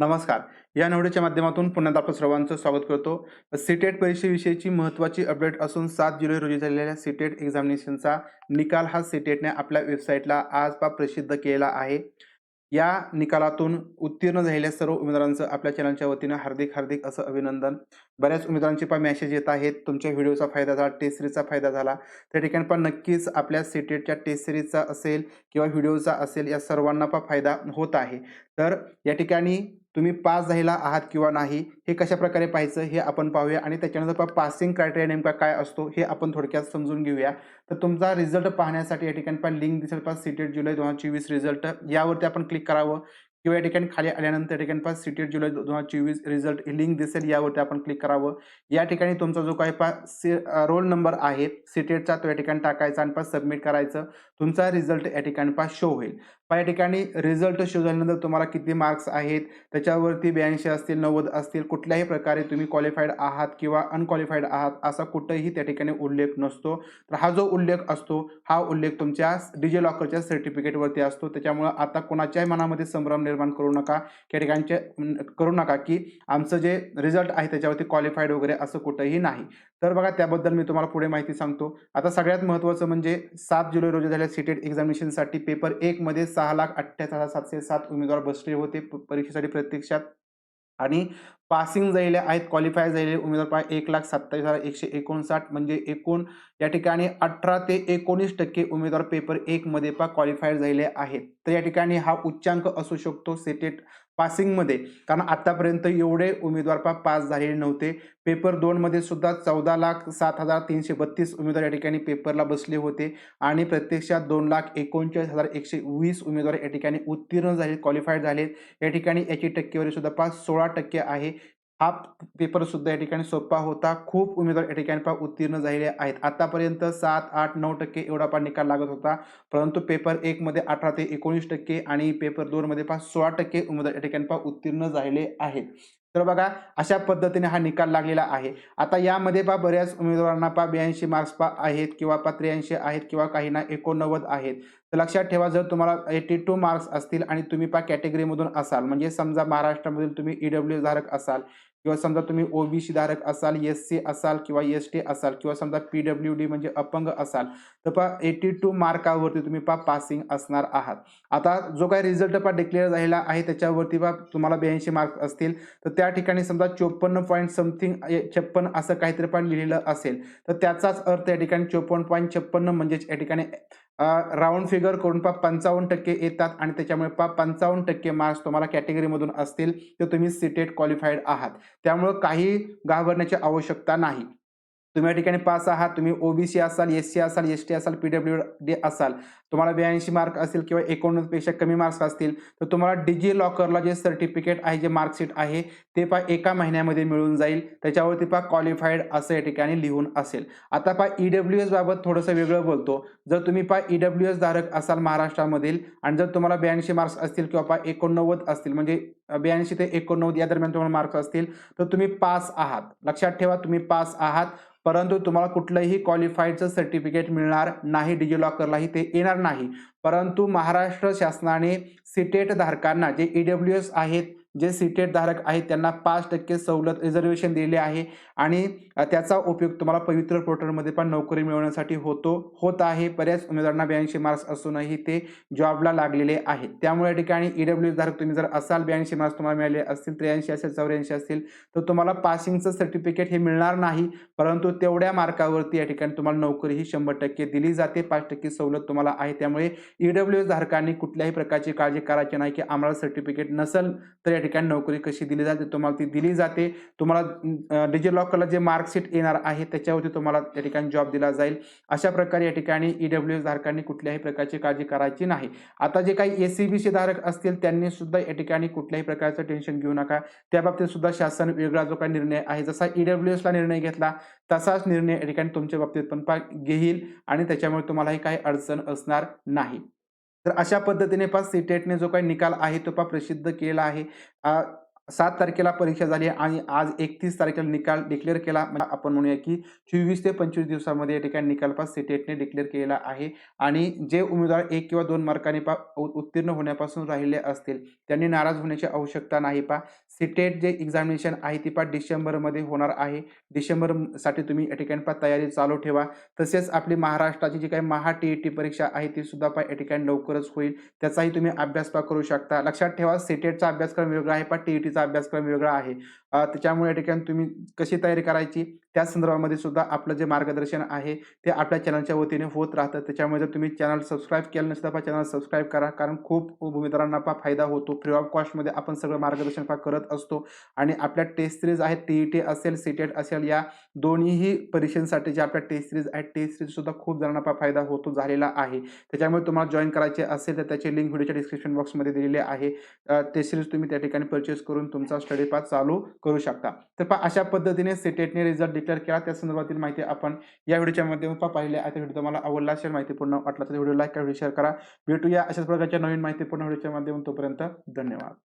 नमस्कार. या निवडीच्या माध्यमातून पुन्हा आपलं सर्वांचं स्वागत करतो. सीटेट परीक्षेविषयीची महत्त्वाची अपडेट असून सात जुलै रोजी झालेल्या सीटेट एक्झामिनेशनचा निकाल हा सीटेटने आपल्या वेबसाईटला आज पा प्रसिद्ध केला आहे. या निकालातून उत्तीर्ण झालेल्या सर्व उमेदवारांचं आपल्या चॅनलच्या वतीनं हार्दिक हार्दिक असं अभिनंदन. बऱ्याच उमेदवारांचे पण मेसेज येत आहेत. तुमच्या व्हिडिओचा फायदा झाला टेस्ट सिरीजचा फायदा झाला. त्या ठिकाणी पण नक्कीच आपल्या सीटेटच्या टेस्ट सिरीजचा असेल किंवा व्हिडिओचा असेल या सर्वांना पण फायदा होत आहे. तर या ठिकाणी तुम्ही पास झालेला आहात किंवा नाही हे कशा प्रकारे पाहायचं हे आपण पाहूया. आणि त्याच्यानंतर पासिंग क्रायटेरिया नेमका काय असतो हे आपण थोडक्यात समजून घेऊया. तर तुमचा रिझल्ट पाहण्यासाठी या ठिकाणी पण लिंक दिसेल पास सीटेट जुलै दोन हजार चोवीस रिझल्ट यावरती आपण क्लिक करावं. किंवा या ठिकाणी खाली आल्यानंतर या ठिकाणी पास सीटेट जुलै दोन हजार चोवीस रिझल्ट ही लिंक दिसेल यावरती आपण क्लिक करावं. या ठिकाणी तुमचा जो काही पा सी रोल नंबर आहे सीटेटचा तो या ठिकाणी टाकायचा आणि पास सबमिट करायचं. तुमचा रिझल्ट या ठिकाणी पास शो होईल. पहा या ठिकाणी रिझल्ट शो झाल्यानंतर तुम्हाला किती मार्क्स आहेत? त्याच्यावरती ब्याऐंशी असतील नव्वद असतील कुठल्याही प्रकारे तुम्ही क्वालिफाईड आहात किंवा अनक्वालिफाईड आहात असा कुठंही त्या ठिकाणी उल्लेख नसतो. तर हा जो उल्लेख असतो हा उल्लेख तुमच्या डिजी लॉकरच्या सर्टिफिकेटवरती असतो. त्याच्यामुळं आता कोणाच्याही मनामध्ये संभ्रम निर्माण करू नका. त्या ठिकाणचे करू नका की आमचं जे रिझल्ट आहे त्याच्यावरती क्वालिफाईड वगैरे असं कुठंही नाही. तर बघा त्याबद्दल मी तुम्हाला पुढे माहिती सांगतो. आता सगळ्यात महत्त्वाचं म्हणजे सात जुलै रोजी झालेल्या सीटेट एक्झामिनेशनसाठी पेपर एकमध्ये सहा लाख अठ्ठ्याहत्तर हजार सातशे सात उमेदवार बसले होते परीक्षेसाठी प्रत्यक्षात. आणि पासिंग झालेले आहेत क्वालिफाय झालेले उमेदवार पहा एक लाख सत्तावीस हजार एकशे एकोणसाठ म्हणजे एकूण या ठिकाणी अठरा ते एकोणीस टक्के उमेदवार पेपर एकमध्ये पा क्वालिफाईड झालेले आहेत. तर या ठिकाणी हा उच्चांक असू शकतो सेटेट पासिंगमध्ये कारण आतापर्यंत एवढे उमेदवार पा पास झालेले नव्हते. पेपर दोनमध्ये सुद्धा चौदा लाख सात हजार तीनशे बत्तीस उमेदवार या ठिकाणी पेपरला बसले होते. आणि प्रत्यक्षात दोन लाख एकोणचाळीस हजार एकशे वीस उमेदवार या ठिकाणी उत्तीर्ण झाले क्वालिफाईड झालेत या ठिकाणी याची टक्केवारी सुद्धा पाच सोळा टक्के आहे. हा पेपर सुद्धा या ठिकाणी सोपा होता. खूप उमेदवार या ठिकाणी पहा उत्तीर्ण झालेले आहेत. आतापर्यंत सात आठ नऊ टक्के एवढा पा निकाल लागत होता. परंतु पेपर एकमध्ये अठरा ते एकोणीस टक्के आणि पेपर दोनमध्ये पास सोळा टक्के उमेदवार या ठिकाणी उत्तीर्ण झालेले आहेत. तर बघा अशा पद्धतीने हा निकाल लागलेला आहे. आता यामध्ये पा बऱ्याच उमेदवारांना पा ब्याऐंशी मार्क्स पा आहेत किंवा पा त्र्याऐंशी आहेत किंवा काहींना एकोणनव्वद आहेत. तर लक्षात ठेवा जर तुम्हाला एटी टू मार्क्स असतील आणि तुम्ही पा कॅटेगरीमधून असाल म्हणजे समजा महाराष्ट्रामधील तुम्ही ई डब्ल्यू धारक असाल किंवा समजा तुम्ही ओबीसी धारक असाल एस सी असाल किंवा एस टी असाल किंवा समजा पी डब्ल्यू डी म्हणजे अपंग असाल तर पा एटी टू मार्कावरती तुम्ही पा पासिंग असणार आहात. आता जो काही रिझल्ट पा डिक्लेअर झालेला आहे त्याच्यावरती पा तुम्हाला ब्याऐंशी मार्क असतील तर त्या ठिकाणी समजा चोपन्न पॉईंट समथिंग छप्पन असं काहीतरी पण लिहिलेलं असेल तर त्याचाच अर्थ या ठिकाणी चोपन्न पॉईंट छप्पन्न म्हणजेच या ठिकाणी राऊंड फिगर करून पा पंचावन्न टक्के येतात आणि त्याच्यामुळे पा पंचावन्न टक्के मार्क्स तुम्हाला कॅटेगरीमधून असतील तर तुम्ही सिटेट क्वालिफाईड आहात. त्यामुळं काही घाबरण्याची आवश्यकता नाही. तुम्ही या ठिकाणी पास आहात तुम्ही ओबीसी असाल एस सी असाल एस टी असाल पी डब्ल्यू डी असाल तुम्हाला ब्याऐंशी मार्क असतील किंवा एकोणपेक्षा कमी मार्क्स असतील तर तुम्हाला डिजी लॉकरला जे सर्टिफिकेट आहे जे मार्कशीट आहे ते पा एका महिन्यामध्ये मिळून जाईल. त्याच्यावरती पा क्वालिफाईड असं या ठिकाणी लिहून असेल. आता पा ई डब्ल्यू एस बाबत थोडंसं वेगळं बोलतो. जर तुम्ही पा ई डब्ल्यू एस धारक असाल महाराष्ट्रामधील आणि जर तुम्हाला ब्याऐंशी मार्क्स असतील किंवा पा एकोणनव्वद असतील म्हणजे ब्याऐंशी ते एकोणनव्वद या दरम्यान तुम्हाला मार्क्स असतील तर तुम्ही पास आहात. लक्षात ठेवा तुम्ही पास आहात परंतु तुम्हाला कुठलंही क्वालिफाईडचं सर्टिफिकेट मिळणार नाही डिजिलॉकरलाही ते येणार नाही. परंतु महाराष्ट्र शासनाने सिटेट धारकांना जे ई एस आहेत जे सीटेट धारक आहेत त्यांना पाच टक्के सवलत रिझर्वेशन दिले आहे. आणि त्याचा उपयोग तुम्हाला पवित्र पोर्टलमध्ये पण नोकरी मिळवण्यासाठी होतो होत आहे. बऱ्याच उमेदवारांना ब्याऐंशी मार्क्स असूनही ते जॉबला लागलेले आहे. त्यामुळे या ठिकाणी ई डब्ल्यू धारक तुम्ही जर असाल ब्याऐंशी मार्क्स तुम्हाला मिळाले असतील त्र्याऐंशी असेल चौऱ्याऐंशी असतील तर तुम्हाला पासिंगचं सर्टिफिकेट हे मिळणार नाही. परंतु तेवढ्या मार्कावरती या ठिकाणी तुम्हाला नोकरी ही शंभर टक्के दिली जाते. पाच टक्के सवलत तुम्हाला आहे. त्यामुळे ई डब्ल्यू धारकांनी कुठल्याही प्रकारची काळजी करायची नाही की आम्हाला सर्टिफिकेट नसेल तर ठिकाणी नोकरी कशी दिली जाते तुम्हाला ती दिली जाते. तुम्हाला डिजी लॉकरला जे मार्कशीट येणार आहे त्याच्यावरती तुम्हाला त्या ठिकाणी जॉब दिला जाईल. अशा प्रकारे या ठिकाणी ई डब्ल्यू एस धारकांनी कुठल्याही प्रकारची काळजी करायची नाही. आता जे काही एसीबीसी सी बी सी धारक असतील त्यांनी सुद्धा या ठिकाणी कुठल्याही प्रकारचं टेन्शन घेऊ नका. त्या बाबतीत सुद्धा शासन वेगळा जो काही निर्णय आहे जसा ई एसला निर्णय घेतला तसाच निर्णय या ठिकाणी तुमच्या बाबतीत पण घेईल आणि त्याच्यामुळे तुम्हालाही काही अडचण असणार नाही. तर अशा पद्धतीने पहा सीटेटने जो काही निकाल आहे तो पहा प्रसिद्ध केला आहे. सात तारखेला परीक्षा झाली आणि आज एकतीस तारखेला निकाल डिक्लेअर केला. म्हणजे आपण म्हणूया की चोवीस ते पंचवीस दिवसामध्ये या ठिकाणी निकाल पास सीटेटने डिक्लेअर केलेला आहे. आणि जे उमेदवार एक किंवा दोन मार्कांनी पा उत्तीर्ण होण्यापासून राहिले असतील त्यांनी नाराज होण्याची आवश्यकता नाही पा सीटेट जे एक्झामिनेशन आहे ती पा डिसेंबरमध्ये होणार आहे. डिसेंबरसाठी तुम्ही या ठिकाणी पा तयारी चालू ठेवा. तसेच आपली महाराष्ट्राची जी काही महा टी ई टी परीक्षा आहे ती सुद्धा पा या ठिकाणी लवकरच होईल. त्याचाही तुम्ही अभ्यास पा करू शकता. लक्षात ठेवा सीटेटचा अभ्यासक्रम वेगळा आहे पा टी ई टीचा अभ्यासक्रम वेगळा आहे. त्याच्यामुळे या ठिकाणी तुम्ही कशी तयारी करायची? त्या संदर्भामध्ये सुद्धा आपलं जे मार्गदर्शन आहे ते आपल्या चॅनलच्या वतीने होत राहतं. त्याच्यामुळे जर तुम्ही चॅनल सबस्क्राईब केलं नसेल तर चॅनल सबस्क्राईब करा. कारण खूप उमेदवारांना पा फायदा होतो. फ्री ऑफ कॉस्टमध्ये आपण सगळं मार्गदर्शन पा करत असतो. आणि आपल्या टेस्ट सिरीज आहेत टी ई टी असेल सीटेट असेल या दोन्हीही परीक्षांसाठी जे आपल्या टेस्ट सिरीज आहेत टेस्ट सिरीज सुद्धा खूप जणांना पा फायदा होतो झालेला आहे. त्याच्यामुळे तुम्हाला जॉईन करायचे असेल तर त्याची लिंक व्हिडिओच्या डिस्क्रिप्शन बॉक्समध्ये दिलेली आहे. टेस्ट सिरीज तुम्ही त्या ठिकाणी परचेस करून तुमचा स्टडी पास चालू करू शकता. तर पहा अशा पद्धतीने सीटेटने रिझल्ट डिक्लेअर केला त्या संदर्भातील माहिती आपण या व्हिडिओच्या माध्यमातून पहा पाहिली आहे व्हिडिओ तुम्हाला आवडला असेल माहितीपूर्ण वाटला तर व्हिडिओ लाईक करा व्हिडिओ शेअर करा. भेटूया अशाच प्रकारच्या नवीन माहितीपूर्ण व्हिडिओच्या माध्यमातून तोपर्यंत धन्यवाद.